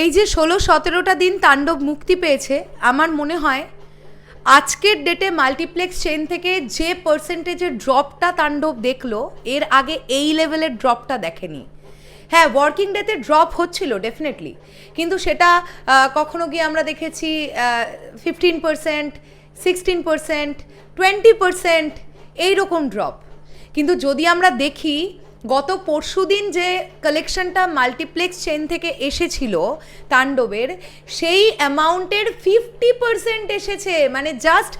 এই যে ষোলো, সতেরোটা দিন তাণ্ডব মুক্তি পেয়েছে, আমার মনে হয় আজকের ডেটে মাল্টিপ্লেক্স চেন থেকে যে পার্সেন্টেজের ড্রপটা তাণ্ডব দেখল, এর আগে এই লেভেলের ড্রপটা দেখেনি। হ্যাঁ ওয়ার্কিং ডেতে ড্রপ হচ্ছিল ডেফিনেটলি কিন্তু সেটা কখনো গিয়ে আমরা দেখেছি fifteen percent sixteen percent twenty percent এইরকম ড্রপ কিন্তু যদি আমরা দেখি গত পরশুদিন যে কালেকশনটা মাল্টিপ্লেক্স চেন থেকে এসেছিল তাণ্ডবের, সেই অ্যামাউন্টের ফিফটি পার্সেন্ট এসেছে মানে just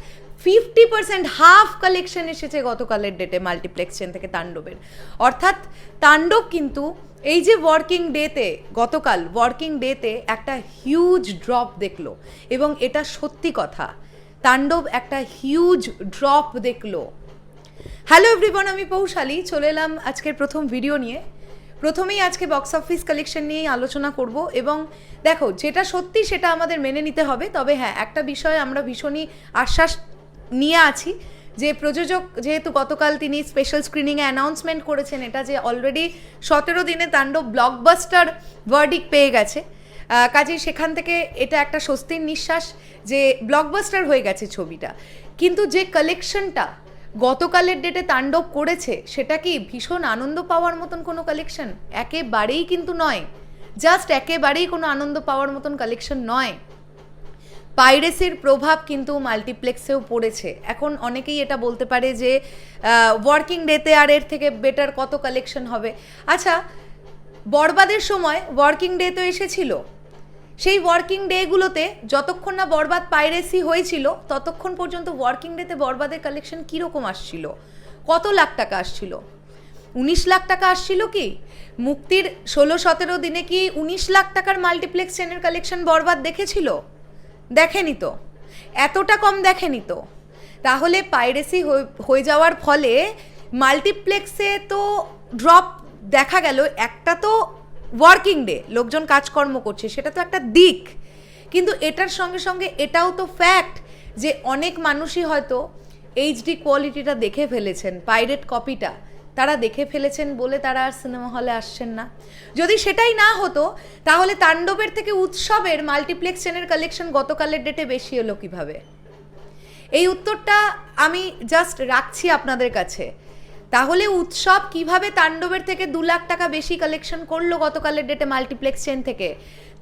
fifty percent half collection এসেছে গতকালের ডেটে মাল্টিপ্লেক্স চেন থেকে তাণ্ডবের। অর্থাৎ তাণ্ডব কিন্তু এই যে ওয়ার্কিং ডেতে গতকাল ওয়ার্কিং ডেতে একটা হিউজ ড্রপ দেখল এবং এটা সত্যি কথা। তাণ্ডব একটা হিউজ ড্রপ দেখল। হ্যালো এভরিওয়ান আমি পৌশালী। চলে এলাম আজকের প্রথম ভিডিও নিয়ে। প্রথমেই আজকে বক্স অফিস কালেকশন নিয়েই আলোচনা করব এবং দেখো, যেটা সত্যি সেটা আমাদের মেনে নিতে হবে। তবে হ্যাঁ একটা বিষয়ে আমরা ভীষণই আশ্বাস নিয়ে আছি যে প্রযোজক যেহেতু গতকাল তিনি স্পেশাল স্ক্রিনিংয়ে অ্যানাউন্সমেন্ট করেছেন, এটা যে অলরেডি সতেরো দিনে তাণ্ডব ব্লকবাস্টার ভার্ডিক পেয়ে গেছে। কাজেই সেখান থেকে এটা একটা স্বস্তির নিঃশ্বাস যে ব্লকবাস্টার হয়ে গেছে ছবিটা। কিন্তু যে কালেকশনটা গতকালের ডেটে তাণ্ডব করেছে, সেটা কি ভীষণ আনন্দ পাওয়ার মতন কোনো কালেকশন একেবারেই কিন্তু নয়। জাস্ট একেবারেই কোনো আনন্দ পাওয়ার মতন কালেকশন নয়। পাইরেসির প্রভাব কিন্তু মাল্টিপ্লেক্সেও পড়েছে। এখন অনেকেই এটা বলতে পারে যে ওয়ার্কিং ডেতে আর এর থেকে বেটার কত কালেকশন হবে। আচ্ছা বরবাদের সময় ওয়ার্কিং ডে তো এসেছিল। সেই ওয়ার্কিং ডেগুলোতে যতক্ষণ না বরবাদ পাইরেসি হয়েছিল, ততক্ষণ পর্যন্ত ওয়ার্কিং ডেতে বরবাদের কালেকশন কীরকম আসছিল? কত লাখ টাকা আসছিল? উনিশ লাখ টাকা আসছিল কি? মুক্তির ষোলো সতেরো দিনে কি উনিশ লাখ টাকার মাল্টিপ্লেক্স চেনের কালেকশন বরবাদ দেখেছিল? দেখেনি তো। এতটা কম দেখেনি তো। তাহলে পাইরেসি হয়ে যাওয়ার ফলে মাল্টিপ্লেক্সে তো ড্রপ দেখা গেল। একটা তো ওয়ার্কিং ডে লোকজন কাজকর্ম করছে, সেটা তো একটা দিক। কিন্তু এটার সঙ্গে সঙ্গে এটাও তো ফ্যাক্ট যে অনেক মানুষই হয়তো এইচডি কোয়ালিটিটা দেখে ফেলেছেন পাইরেট কপিটা তারা দেখে ফেলেছেন বলে তারা আর সিনেমা হলে আসছেন না। যদি সেটাই না হতো, তাহলে তাণ্ডবের থেকে উৎসবের মাল্টিপ্লেক্স চেনের কালেকশন গতকালের ডেটে বেশি এলো কীভাবে? এই উত্তরটা আমি জাস্ট রাখছি আপনাদের কাছে। তাহলে উৎসব কীভাবে তাণ্ডবের থেকে দু লাখ টাকা বেশি কালেকশন করল গতকালের ডেটে মাল্টিপ্লেক্স চেন থেকে?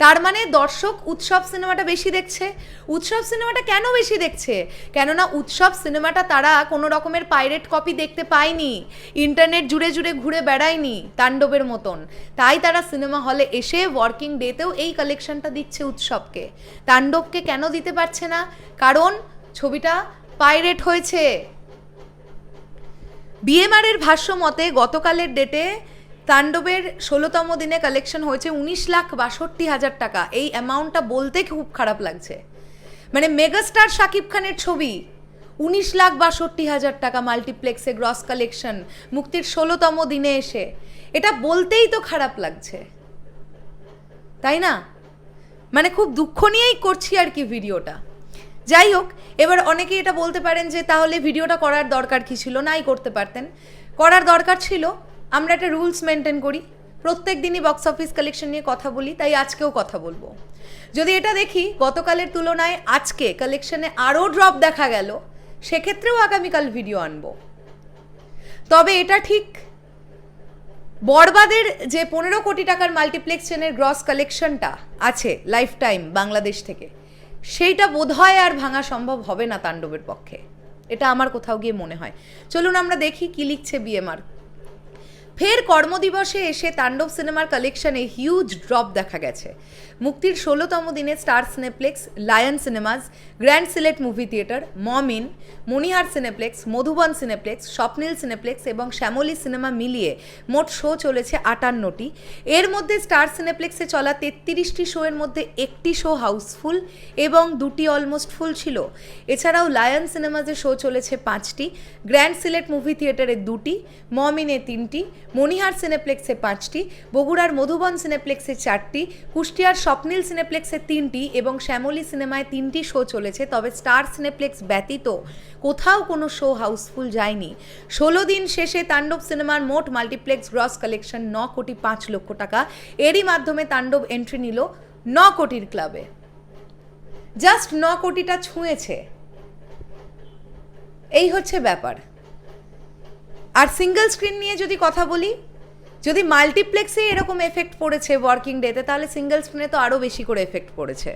তার মানে দর্শক উৎসব সিনেমাটা বেশি দেখছে। উৎসব সিনেমাটা কেন বেশি দেখছে? কেননা উৎসব সিনেমাটা তারা কোনো রকমের পাইরেট কপি দেখতে পায়নি ইন্টারনেট জুড়ে জুড়ে ঘুরে বেড়ায়নি তাণ্ডবের মতন। তাই তারা সিনেমা হলে এসে ওয়ার্কিং ডেতেও এই কালেকশনটা দিচ্ছে উৎসবকে। তাণ্ডবকে কেন দিতে পারছে না? কারণ ছবিটা পাইরেট হয়েছে। বিএমআরের ভাষ্য মতে, গতকালের ডেটে তাণ্ডবের ষোলোতম দিনে কালেকশন হয়েছে উনিশ লাখ বাষট্টি হাজার টাকা। এই অ্যামাউন্টটা বলতে খুব খারাপ লাগছে। মানে মেগাস্টার শাকিব খানের ছবি, উনিশ লাখ বাষট্টি হাজার টাকা মাল্টিপ্লেক্সে গ্রস কালেকশন, মুক্তির ষোলোতম দিনে এসে। এটা বলতেই তো খারাপ লাগছে। তাই না? মানে খুব দুঃখ নিয়েই করছি আর কি ভিডিওটা। যাই হোক, এবার অনেকেই এটা বলতে পারেন যে তাহলে ভিডিওটা করার দরকার কি ছিল? নাই করতে পারতেন। করার দরকার ছিল, আমরা একটা রুলস মেনটেন করি। প্রত্যেক দিনই বক্স অফিস কালেকশন নিয়ে কথা বলি, তাই আজকেও কথা বলব। যদি এটা দেখি, গতকালের তুলনায় আজকে কালেকশনে আরও ড্রপ দেখা গেল, সেক্ষেত্রেও আগামীকাল ভিডিও আনব। তবে এটা ঠিক বরবাদের যে পনেরো কোটি টাকার মাল্টিপ্লেক্স চেনের গ্রস কালেকশনটা আছে লাইফ টাইম বাংলাদেশ থেকে। সেইটা বোধ হয় আর ভাঙা সম্ভব হবে না তাণ্ডবের পক্ষে। এটা আমার কোথাও গিয়ে মনে হয়। চলুন আমরা দেখি কি লিখছে বিএমআর ফের কর্মদিবসে এসে তাণ্ডব সিনেমার কালেকশনে হিউজ ড্রপ দেখা গেছে। মুক্তির ষোলোতম দিনে star cineplex lion cinemas grand Sylhet movie theatre Momin Monihar cineplex Madhuban cineplex Swapnil cineplex এবং শ্যামলী সিনেমা মিলিয়ে মোট শো চলেছে আটান্নটি। এর মধ্যে স্টার সিনেপ্লেক্সে চলা তেত্রিশটি শোয়ের মধ্যে একটি শো হাউসফুল এবং দুটি অলমোস্ট ফুল ছিল। এছাড়াও লায়ন সিনেমাজে শো চলেছে পাঁচটি গ্র্যান্ড সিলেট মুভি থিয়েটারে দুটি মমিনে তিনটি মণিহার সিনেপ্লেক্সে পাঁচটি, বগুড়ার মধুবন সিনেপ্লেক্সে চারটি, কুষ্টিয়ার স্বপ্নীল সিনেপ্লেক্সে তিনটি এবং শ্যামলী সিনেমায় তিনটি শো চলেছে, তবে স্টার সিনেপ্লেক্স ব্যতীত কোথাও কোনো শো হাউসফুল যায়নি। ষোলো দিন শেষে তাণ্ডব সিনেমার মোট মাল্টিপ্লেক্স গ্রস কালেকশন ন কোটি পাঁচ লক্ষ টাকা। এরই মাধ্যমে তাণ্ডব এন্ট্রি নিল ন কোটির ক্লাবে। জাস্ট ন কোটিটা ছুঁয়েছে। এই হচ্ছে ব্যাপার। আর সিঙ্গেল স্ক্রিন নিয়ে যদি কথা বলি, যদি মাল্টিপ্লেক্সে এরকম এফেক্ট পড়েছে ওয়ার্কিং ডেতে তাহলে সিঙ্গেল স্ক্রিনে তো আরও বেশি করে এফেক্ট পড়েছে।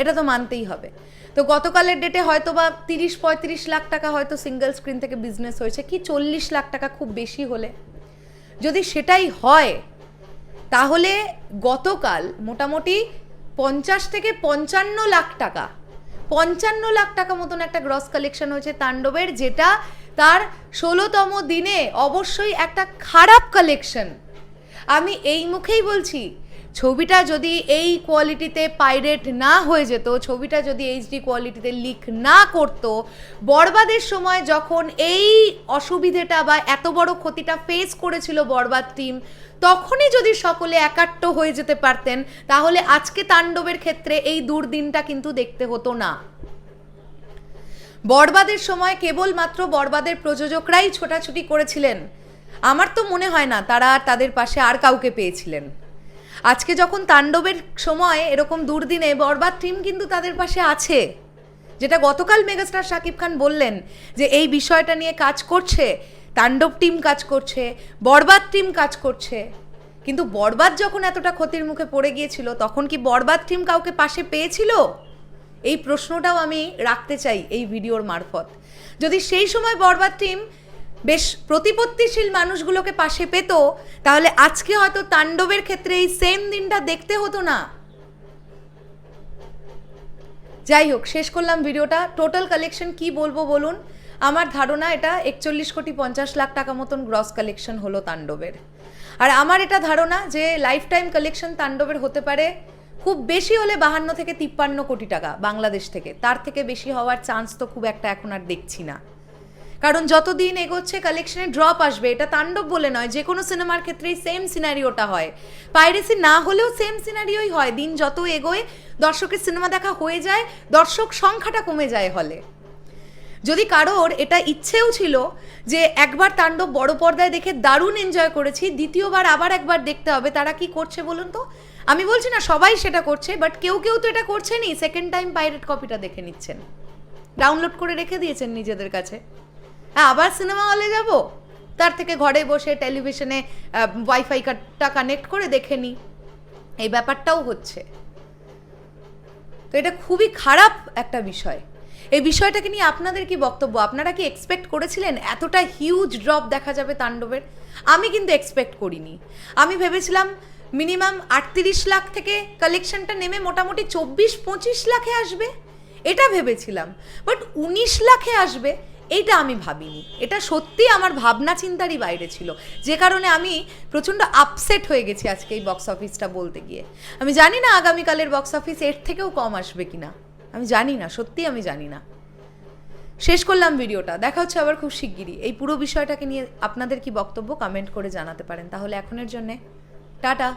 এটা তো মানতেই হবে। তো গতকালের ডেটে হয়তো বা তিরিশ, পঁয়ত্রিশ লাখ টাকা হয়তো সিঙ্গেল স্ক্রিন থেকে বিজনেস হয়েছে। কি চল্লিশ লাখ টাকা খুব বেশি হলে? যদি সেটাই হয়, তাহলে গতকাল মোটামুটি পঞ্চাশ থেকে পঞ্চান্ন লাখ টাকা, পঞ্চান্ন লাখ টাকা মতন একটা গ্রস কালেকশন হয়েছে তাণ্ডবের, যেটা তার ষোলোতম দিনে অবশ্যই একটা খারাপ কালেকশন আমি এই মুখেই বলছি, ছবিটা যদি এই কোয়ালিটিতে পাইরেট না হয়ে যেত, ছবিটা যদি এইচডি কোয়ালিটিতে লিক না করত, বরবাদের সময় যখন এই অসুবিধেটা বা এত বড় ক্ষতিটা ফেস করেছিল বরবাদ টিম তখনই যদি সকলে একাট্ট হয়ে যেতে পারতেন, তাহলে আজকে তাণ্ডবের ক্ষেত্রে এই দুর্দিনটা কিন্তু দেখতে হতো না। বরবাদের সময় কেবলমাত্র বরবাদের প্রযোজকরাই ছোটাছুটি করেছিলেন। আমার তো মনে হয় না তারা আর তাদের পাশে আর কাউকে পেয়েছিলেন। আজকে যখন তাণ্ডবের সময় এরকম দুর্দিনে বরবাদ টিম কিন্তু তাদের পাশে আছে। যেটা গতকাল মেগাস্টার শাকিব খান বললেন যে এই বিষয়টা নিয়ে কাজ করছে, তাণ্ডব টিম কাজ করছে, বরবাদ টিম কাজ করছে। কিন্তু বরবাদ যখন এতটা ক্ষতির মুখে পড়ে গিয়েছিল, তখন কি বরবাদ টিম কাউকে পাশে পেয়েছিল? এই প্রশ্নটাও আমি রাখতে চাই এই ভিডিওর মারফত। যদি সেই সময় বরবাদ টিম বেশ প্রতিপত্তিশীল মানুষগুলোকে পাশে পেত, তাহলে আজকে হয়তো তাণ্ডবের ক্ষেত্রে এই সেম দিনটা দেখতে হতো না। যাই হোক, শেষ করলাম ভিডিওটা। টোটাল কালেকশন কি বলব বলুন? আমার ধারণা এটা একচল্লিশ কোটি পঞ্চাশ লাখ টাকা মতন গ্রস কালেকশন হলো তাণ্ডবের। আর আমার এটা ধারণা যে লাইফ টাইম কালেকশন তাণ্ডবের হতে পারে খুব বেশি হলে বাহান্ন থেকে তিপ্পান্ন কোটি টাকা বাংলাদেশ থেকে। তার থেকে বেশি হওয়ার চান্স তো খুব একটা এখন আর দেখছি না। কারণ যতদিন এগোচ্ছে কালেকশনে ড্রপ আসবে, এটা তাণ্ডব বলে নয় যে কোনো সিনেমার ক্ষেত্রেই সেম সিনারিওটা হয়। পাইরেসি না হলেও সেম সিনারিওই হয়। দিন যত এগোয়, দর্শকের সিনেমা দেখা হয়ে যায়, দর্শক সংখ্যাটা কমে যায় হলে। যদি কারোর এটা ইচ্ছেও ছিল যে একবার তাণ্ডব বড় পর্দায় দেখে দারুণ এনজয় করেছি, দ্বিতীয়বার আবার একবার দেখতে হবে, তারা কি করছে বলুন তো? আমি বলছি না সবাই সেটা করছে বাট কেউ কেউ তো এটা করছেনই। সেকেন্ড টাইম পাইরেট কপিটা দেখে নিচ্ছেন। ডাউনলোড করে রেখে দিয়েছেন নিজেদের কাছে। হ্যাঁ আবার সিনেমা হলে যাব। তার থেকে ঘরে বসে টেলিভিশনে ওয়াইফাই ওয়াইফাইটা কানেক্ট করে দেখে নিই এই ব্যাপারটাও হচ্ছে। তো এটা খুবই খারাপ একটা বিষয়। এই বিষয়টাকে নিয়ে আপনাদের কি বক্তব্য? আপনারা কি এক্সপেক্ট করেছিলেন এতটা হিউজ ড্রপ দেখা যাবে তাণ্ডবের? আমি কিন্তু এক্সপেক্ট করিনি। আমি ভেবেছিলাম মিনিমাম আটত্রিশ লাখ থেকে কালেকশনটা নেমে মোটামুটি চব্বিশ পঁচিশ লাখে আসবে। এটা ভেবেছিলাম। বাট উনিশ লাখে আসবে এইটা আমি ভাবিনি। এটা সত্যি আমার ভাবনা চিন্তারই বাইরে ছিল। যে কারণে আমি প্রচণ্ড আপসেট হয়ে গেছি আজকে এই বক্স অফিসটা বলতে গিয়ে। আমি জানি না আগামীকালের বক্স অফিস এর থেকেও কম আসবে কিনা। আমি জানি না, সত্যি আমি জানি না। শেষ করলাম ভিডিওটা। দেখা হচ্ছে আবার খুব শিগগিরই। এই পুরো বিষয়টাকে নিয়ে আপনাদের কি বক্তব্য কমেন্ট করে জানাতে পারেন। তাহলে এখনের জন্যে টাটা।